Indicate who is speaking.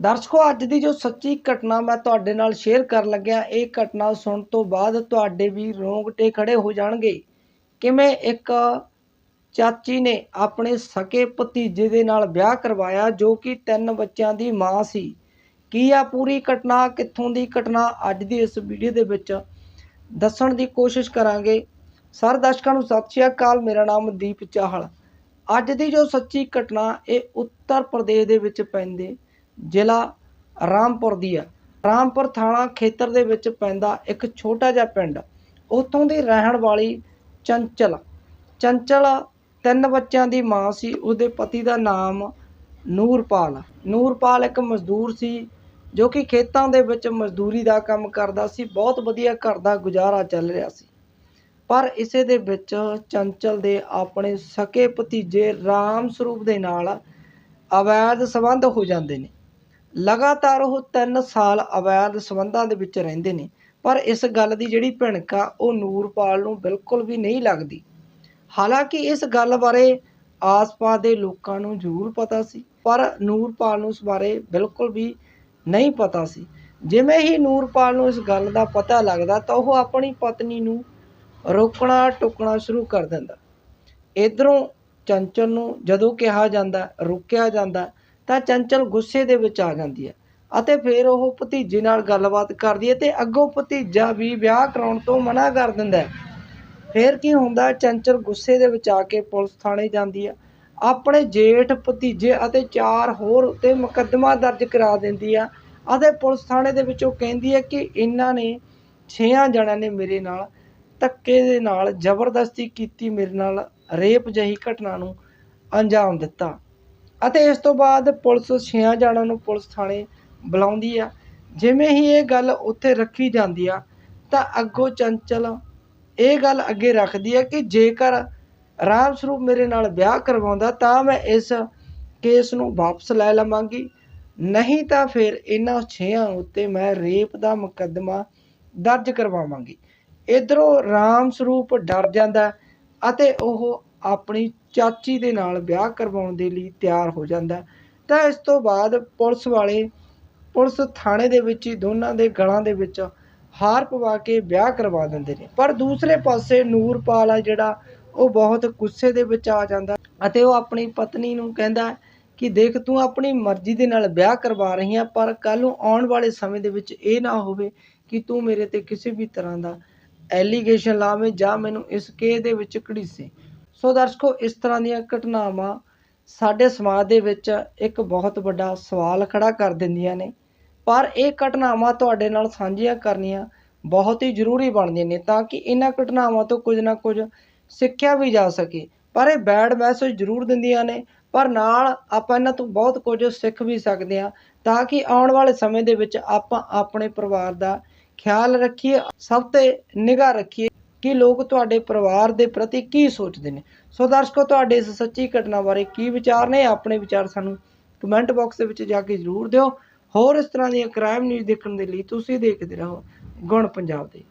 Speaker 1: ਦਰਸ਼ਕੋ, ਅੱਜ ਦੀ ਜੋ ਸੱਚੀ ਘਟਨਾ ਮੈਂ ਤੁਹਾਡੇ ਨਾਲ ਸ਼ੇਅਰ ਕਰਨ ਲੱਗਿਆ, ਇਹ ਘਟਨਾ ਸੁਣਨ ਤੋਂ ਬਾਅਦ ਤੁਹਾਡੇ ਵੀ ਰੋਂਗਟੇ ਖੜੇ ਹੋ ਜਾਣਗੇ। ਕਿਵੇਂ ਇੱਕ ਚਾਚੀ ਨੇ ਆਪਣੇ ਸਕੇ ਭਤੀਜੇ ਦੇ ਨਾਲ ਵਿਆਹ ਕਰਵਾਇਆ, ਜੋ ਕਿ ਤਿੰਨ ਬੱਚਿਆਂ ਦੀ ਮਾਂ ਸੀ? ਕੀ ਆ ਪੂਰੀ ਘਟਨਾ? ਕਿੱਥੋਂ ਦੀ ਘਟਨਾ? ਅੱਜ ਦੀ ਇਸ ਵੀਡੀਓ ਦੇ ਵਿੱਚ ਦੱਸਣ ਦੀ ਕੋਸ਼ਿਸ਼ ਕਰਾਂਗੇ। ਸਰ, ਦਰਸ਼ਕਾਂ ਨੂੰ ਸਤਿ ਸ਼੍ਰੀ ਅਕਾਲ। ਮੇਰਾ ਨਾਮ ਦੀਪ ਚਾਹਲ। ਅੱਜ ਦੀ ਜੋ ਸੱਚੀ ਘਟਨਾ, ਇਹ ਉੱਤਰ ਪ੍ਰਦੇਸ਼ ਦੇ ਵਿੱਚ ਪੈਂਦੇ। ਜ਼ਿਲ੍ਹਾ ਰਾਮਪੁਰ ਦੀ ਆ। ਰਾਮਪੁਰ ਥਾਣਾ ਖੇਤਰ ਦੇ ਵਿੱਚ ਪੈਂਦਾ ਇੱਕ ਛੋਟਾ ਜਿਹਾ ਪਿੰਡ। ਉੱਥੋਂ ਦੀ ਰਹਿਣ ਵਾਲੀ ਚੰਚਲ। ਚੰਚਲ ਤਿੰਨ ਬੱਚਿਆਂ ਦੀ ਮਾਂ ਸੀ। ਉਹਦੇ ਪਤੀ ਦਾ ਨਾਮ ਨੂਰਪਾਲ। ਨੂਰਪਾਲ ਇੱਕ ਮਜ਼ਦੂਰ ਸੀ, ਜੋ ਕਿ ਖੇਤਾਂ ਦੇ ਵਿੱਚ ਮਜ਼ਦੂਰੀ ਦਾ ਕੰਮ ਕਰਦਾ ਸੀ। ਬਹੁਤ ਵਧੀਆ ਘਰ ਦਾ ਗੁਜ਼ਾਰਾ ਚੱਲ ਰਿਹਾ ਸੀ। ਪਰ ਇਸੇ ਦੇ ਵਿੱਚ ਚੰਚਲ ਦੇ ਆਪਣੇ ਸਕੇ ਭਤੀਜੇ ਰਾਮ ਸਰੂਪ ਦੇ ਨਾਲ ਅਵੈਧ ਸੰਬੰਧ ਹੋ ਜਾਂਦੇ ਨੇ। ਲਗਾਤਾਰ ਉਹ 3 ਸਾਲ ਅਵੈਧ ਸੰਬੰਧਾਂ ਦੇ ਵਿੱਚ ਰਹਿੰਦੇ ਨੇ, ਪਰ ਇਸ ਗੱਲ ਦੀ ਜਿਹੜੀ ਭਿਣਕ ਆ, ਉਹ ਨੂਰਪਾਲ ਨੂੰ ਬਿਲਕੁਲ ਵੀ ਨਹੀਂ ਲੱਗਦੀ। ਹਾਲਾਂਕਿ ਇਸ ਗੱਲ ਬਾਰੇ ਆਸ-ਪਾਸ ਦੇ ਲੋਕਾਂ ਨੂੰ ਜ਼ਰੂਰ ਪਤਾ ਸੀ, ਪਰ ਨੂਰਪਾਲ ਨੂੰ ਇਸ ਬਾਰੇ ਬਿਲਕੁਲ ਵੀ ਨਹੀਂ ਪਤਾ ਸੀ। ਜਿਵੇਂ ਹੀ ਨੂਰਪਾਲ ਨੂੰ ਇਸ ਗੱਲ ਦਾ ਪਤਾ ਲੱਗਦਾ, ਤਾਂ ਉਹ ਆਪਣੀ ਪਤਨੀ ਨੂੰ ਰੋਕਣਾ ਟੋਕਣਾ ਸ਼ੁਰੂ ਕਰ ਦਿੰਦਾ। ਇਧਰੋਂ ਚੰਚਲ ਨੂੰ ਜਦੋਂ ਕਿਹਾ ਜਾਂਦਾ, ਰੋਕਿਆ ਜਾਂਦਾ ਤਾਂ ਚੰਚਲ ਗੁੱਸੇ ਦੇ ਵਿੱਚ ਆ ਜਾਂਦੀ ਹੈ ਅਤੇ ਫਿਰ ਉਹ ਭਤੀਜੇ ਨਾਲ ਗੱਲਬਾਤ ਕਰਦੀ ਹੈ ਤੇ ਅੱਗੋਂ ਭਤੀਜਾ ਵੀ ਵਿਆਹ ਕਰਾਉਣ ਤੋਂ ਮਨਾ ਕਰ ਦਿੰਦਾ ਹੈ। ਫਿਰ ਕੀ ਹੁੰਦਾ, ਚੰਚਲ ਗੁੱਸੇ ਦੇ ਵਿੱਚ ਆ ਕੇ ਪੁਲਿਸ ਥਾਣੇ ਜਾਂਦੀ ਹੈ। ਆਪਣੇ ਜੇਠ, ਭਤੀਜੇ ਅਤੇ ਚਾਰ ਹੋਰ ਉੱਤੇ ਮੁਕੱਦਮਾ ਦਰਜ ਕਰਾ ਦਿੰਦੀ ਆ ਅਤੇ ਪੁਲਿਸ ਥਾਣੇ ਦੇ ਵਿੱਚ ਉਹ ਕਹਿੰਦੀ ਹੈ ਕਿ ਇਹਨਾਂ ਨੇ ਛੇਆਂ ਜਣਿਆਂ ਨੇ ਮੇਰੇ ਨਾਲ ਧੱਕੇ ਦੇ ਨਾਲ ਜ਼ਬਰਦਸਤੀ ਕੀਤੀ, ਮੇਰੇ ਨਾਲ ਰੇਪ ਜਹੀ ਘਟਨਾ ਨੂੰ ਅੰਜਾਮ ਦਿੱਤਾ। ਅਤੇ ਇਸ ਤੋਂ ਬਾਅਦ ਪੁਲਿਸ ਛੇਆਂ ਜਣਿਆਂ ਨੂੰ ਪੁਲਿਸ ਥਾਣੇ ਬੁਲਾਉਂਦੀ ਆ। ਜਿਵੇਂ ਹੀ ਇਹ ਗੱਲ ਉੱਥੇ ਰੱਖੀ ਜਾਂਦੀ ਆ, ਤਾਂ ਅੱਗੋਂ ਚੰਚਲ ਇਹ ਗੱਲ ਅੱਗੇ ਰੱਖਦੀ ਹੈ ਕਿ ਜੇਕਰ ਰਾਮ ਸਰੂਪ ਮੇਰੇ ਨਾਲ ਵਿਆਹ ਕਰਵਾਉਂਦਾ, ਤਾਂ ਮੈਂ ਇਸ ਕੇਸ ਨੂੰ ਵਾਪਸ ਲੈ ਲਵਾਂਗੀ। ਨਹੀਂ ਤਾਂ ਫਿਰ ਇਹਨਾਂ ਛੇਆਂ ਉੱਤੇ ਮੈਂ ਰੇਪ ਦਾ ਮੁਕੱਦਮਾ ਦਰਜ ਕਰਵਾਵਾਂਗੀ। ਇਧਰੋਂ ਰਾਮ ਸਰੂਪ ਡਰ ਜਾਂਦਾ ਅਤੇ ਉਹ ਆਪਣੀ ਚਾਚੀ ਦੇ ਨਾਲ ਵਿਆਹ ਕਰਵਾਉਣ ਦੇ ਲਈ ਤਿਆਰ ਹੋ ਜਾਂਦਾ ਤਾਂ ਇਸ ਤੋਂ ਬਾਅਦ ਪੁਲਿਸ ਵਾਲੇ ਪੁਲਿਸ ਥਾਣੇ ਦੇ ਵਿੱਚ ਹੀ ਦੋਨਾਂ ਦੇ ਗਲਾਂ ਦੇ ਵਿੱਚ ਹਾਰ ਪਵਾ ਕੇ ਵਿਆਹ ਕਰਵਾ ਦਿੰਦੇ ਨੇ। ਪਰ ਦੂਸਰੇ ਪਾਸੇ ਨੂਰਪਾਲ ਆ ਜਿਹੜਾ, ਉਹ ਬਹੁਤ ਗੁੱਸੇ ਦੇ ਵਿੱਚ ਆ ਜਾਂਦਾ ਅਤੇ ਉਹ ਆਪਣੀ ਪਤਨੀ ਨੂੰ ਕਹਿੰਦਾ ਕਿ ਦੇਖ ਤੂੰ ਆਪਣੀ ਮਰਜ਼ੀ ਦੇ ਨਾਲ ਵਿਆਹ ਕਰਵਾ ਰਹੀ ਆ, ਪਰ ਕੱਲ ਨੂੰ ਆਉਣ ਵਾਲੇ ਸਮੇਂ ਦੇ ਵਿੱਚ ਇਹ ਨਾ ਹੋਵੇ ਕਿ ਤੂੰ ਮੇਰੇ ਤੇ ਕਿਸੇ ਵੀ ਤਰ੍ਹਾਂ ਦਾ ਐਲੀਗੇਸ਼ਨ ਲਾਵੇਂ ਜਾਂ ਮੈਨੂੰ ਇਸ ਕੇਸ ਦੇ ਵਿੱਚ ਘੜੀਸੇ। ਸੋ ਦਰਸ਼ਕੋ, ਇਸ ਤਰ੍ਹਾਂ ਦੀਆਂ ਘਟਨਾਵਾਂ ਸਾਡੇ ਸਮਾਜ ਦੇ ਵਿੱਚ ਇੱਕ ਬਹੁਤ ਵੱਡਾ ਸਵਾਲ ਖੜਾ ਕਰ ਦਿੰਦੀਆਂ ਨੇ। ਪਰ ਇਹ ਘਟਨਾਵਾਂ ਤੁਹਾਡੇ ਨਾਲ ਸਾਂਝੀਆਂ ਕਰਨੀਆਂ ਬਹੁਤ ਹੀ ਜ਼ਰੂਰੀ ਬਣਦੀਆਂ ਨੇ ਤਾਂ ਕਿ ਇਹਨਾਂ ਘਟਨਾਵਾਂ ਤੋਂ ਕੁਝ ਨਾ ਕੁਝ ਸਿੱਖਿਆ ਵੀ ਜਾ ਸਕੇ। ਪਰ ਇਹ ਬੈਡ ਮੈਸੇਜ ਜ਼ਰੂਰ ਦਿੰਦੀਆਂ ਨੇ, ਪਰ ਨਾਲ ਆਪਾਂ ਇਹਨਾਂ ਤੋਂ ਬਹੁਤ ਕੁਝ ਸਿੱਖ ਵੀ ਸਕਦੇ ਹਾਂ ਤਾਂ ਕਿ ਆਉਣ ਵਾਲੇ ਸਮੇਂ ਦੇ ਵਿੱਚ ਆਪਾਂ ਆਪਣੇ ਪਰਿਵਾਰ ਦਾ ਖਿਆਲ ਰੱਖੀਏ, ਸਭ ਤੇ ਨਿਗਾਹ ਰੱਖੀਏ। ਕਿ ਲੋਕ ਤੁਹਾਡੇ ਪਰਿਵਾਰ ਦੇ ਪ੍ਰਤੀ ਕੀ ਸੋਚਦੇ ਨੇ। ਸੋ ਦਰਸ਼ਕੋ, ਤੁਹਾਡੇ ਇਸ ਸੱਚੀ ਘਟਨਾ ਬਾਰੇ ਕੀ ਵਿਚਾਰ ਨੇ, ਆਪਣੇ ਵਿਚਾਰ ਸਾਨੂੰ ਕਮੈਂਟ ਬਾਕਸ ਦੇ ਵਿੱਚ ਜਾ ਕੇ ਜ਼ਰੂਰ ਦਿਓ। ਹੋਰ ਇਸ ਤਰ੍ਹਾਂ ਦੀਆਂ ਕ੍ਰਾਈਮ ਨਿਊਜ਼ ਦੇਖਣ ਦੇ ਲਈ ਤੁਸੀਂ ਦੇਖਦੇ ਰਹੋ ਗੁਣ ਪੰਜਾਬ ਦੇ।